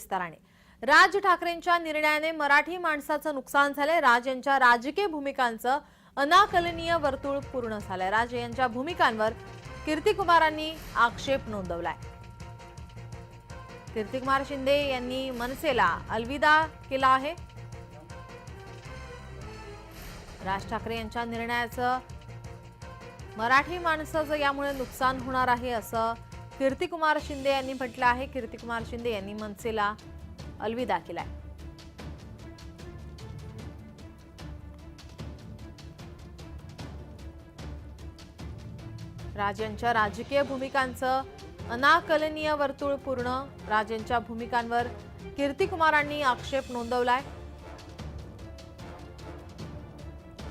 विस्ताराने. राज ठाकरेंच्या निर्णयाने मराठी माणसाचं नुकसान झालंय. राज यांच्या राजकीय भूमिकांचं अनाकलनीय वर्तुळ पूर्ण झालंय. राज यांच्या भूमिकांवर कीर्तिकुमारांनी आक्षेप नोंदवलाय. कीर्तिकुमार शिंदे यांनी मनसेला अलविदा केला आहे. राज ठाकरे यांच्या निर्णयाचं मराठी माणसाचं यामुळे नुकसान होणार आहे असं कीर्तिकुमार शिंदे यांनी म्हटलं आहे. कीर्तिकुमार शिंदे यांनी मनसेला अलविदा केलाय. राजांच्या राजकीय भूमिकांचं अनाकलनीय वर्तुळ पूर्ण. राजांच्या भूमिकांवर कीर्तिकुमारांनी आक्षेप नोंदवलाय.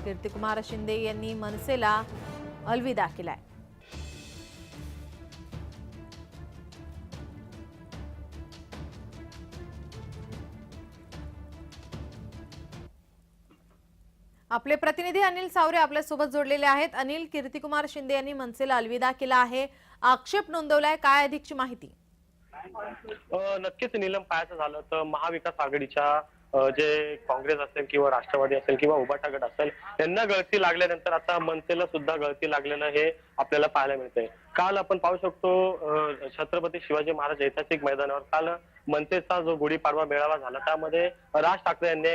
कीर्तिकुमार शिंदे यांनी मनसेला अलविदा केलाय. आपले प्रतिनिधी अनिल सावरे आपल्यासोबत जोडलेले आहेत. अनिल कीर्तिकुमार शिंदे यांनी मनसेला अलविदा केला आहे. आक्षेप नोंदवलाय. काय अधिकची माहिती? नक्कीच निलम पाहायचं झालं तर महाविकास आघाडीच्या जे काँग्रेस असेल किंवा राष्ट्रवादी असेल किंवा उभाटा गट असेल त्यांना गळती लागल्यानंतर आता मनसेला सुद्धा गळती लागलेलं हे आपल्याला पाहायला मिळते काल आपण पाहू शकतो छत्रपती शिवाजी महाराज ऐतिहासिक मैदानावर काल मनसेचा जो गुढीपाडवा मेळावा झाला त्यामध्ये राज ठाकरे यांनी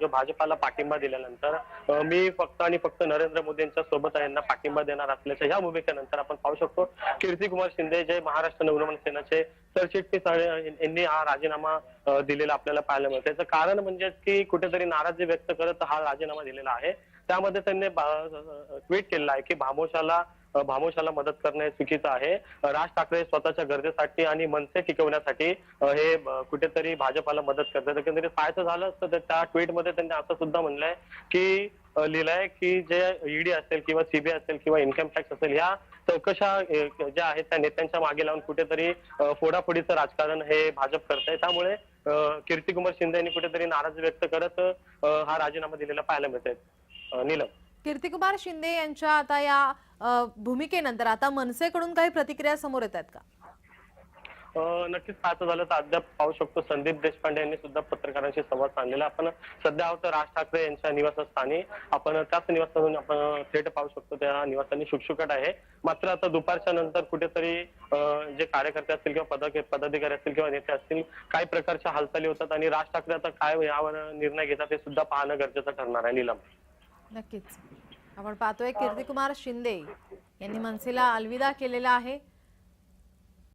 जो भाजपाला पाठिंबा दिल्यानंतर मी फक्त आणि फक्त नरेंद्र मोदी यांच्या सोबत यांना पाठिंबा देणार असल्याच्या ह्या भूमिकेनंतर आपण पाहू शकतो कीर्तिकुमार शिंदे जे महाराष्ट्र नवनिर्माण सेनाचे सरचिटणीस यांनी हा राजीनामा दिलेला आपल्याला पाहायला मिळतं त्याचं कारण म्हणजे की कुठेतरी नाराजी व्यक्त करत हा राजीनामा दिलेला आहे. त्यामध्ये त्यांनी ट्विट केलेला आहे की भामोशाला भामोशाला मदत करणे चुकीचं आहे. राज ठाकरे स्वतःच्या गरजेसाठी आणि मनसे टिकवण्यासाठी हे कुठेतरी भाजपाला मदत करतात. एकंदरीत पाहायचं झालं तर त्या- ट्विटमध्ये त्यांनी असं सुद्धा म्हणलंय की लिहिलंय की जे ईडी असेल किंवा सीबीआय असेल किंवा इन्कम टॅक्स असेल ह्या चौकशा ज्या आहेत त्या नेत्यांच्या मागे लावून कुठेतरी फोडाफोडीचं राजकारण हे भाजप करत आहे त्यामुळे अ, कीर्तिकुमार शिंदे यांनी कुठेतरी नाराजी व्यक्त करत हा राजीनामा दिलेला पाहायला मिळत अ, नीलम. कीर्तिकुमार शिंदे यांच्या आता या भूमिकेनंतर आता मनसेकडून काही प्रतिक्रिया समोर येत आहेत का? नक्कीच पाहायचं झालं तर अद्याप पाहू शकतो. संदीप देशपांडे यांनी सुद्धा पत्रकारांशी संवाद साधलेला. आपण सध्या आहोत राज ठाकरे यांच्या निवासस्थानी. आपण त्याच निवासस्थानून आपण थेट पाहू शकतो. त्या निवासाने शुकशुकाट आहे. मात्र आता दुपारच्या नंतर कुठेतरी जे कार्यकर्ते असतील किंवा पद पदाधिकारी असतील किंवा नेते असतील काही प्रकारच्या हालचाली होतात आणि राज ठाकरे आता काय यावर निर्णय घेतात हे सुद्धा पाहणं गरजेचं ठरणार आहे नीलम. नक्कीच. आपण पाहतोय कीर्तिकुमार शिंदे यांनी मनसेला अलविदा केलेला आहे.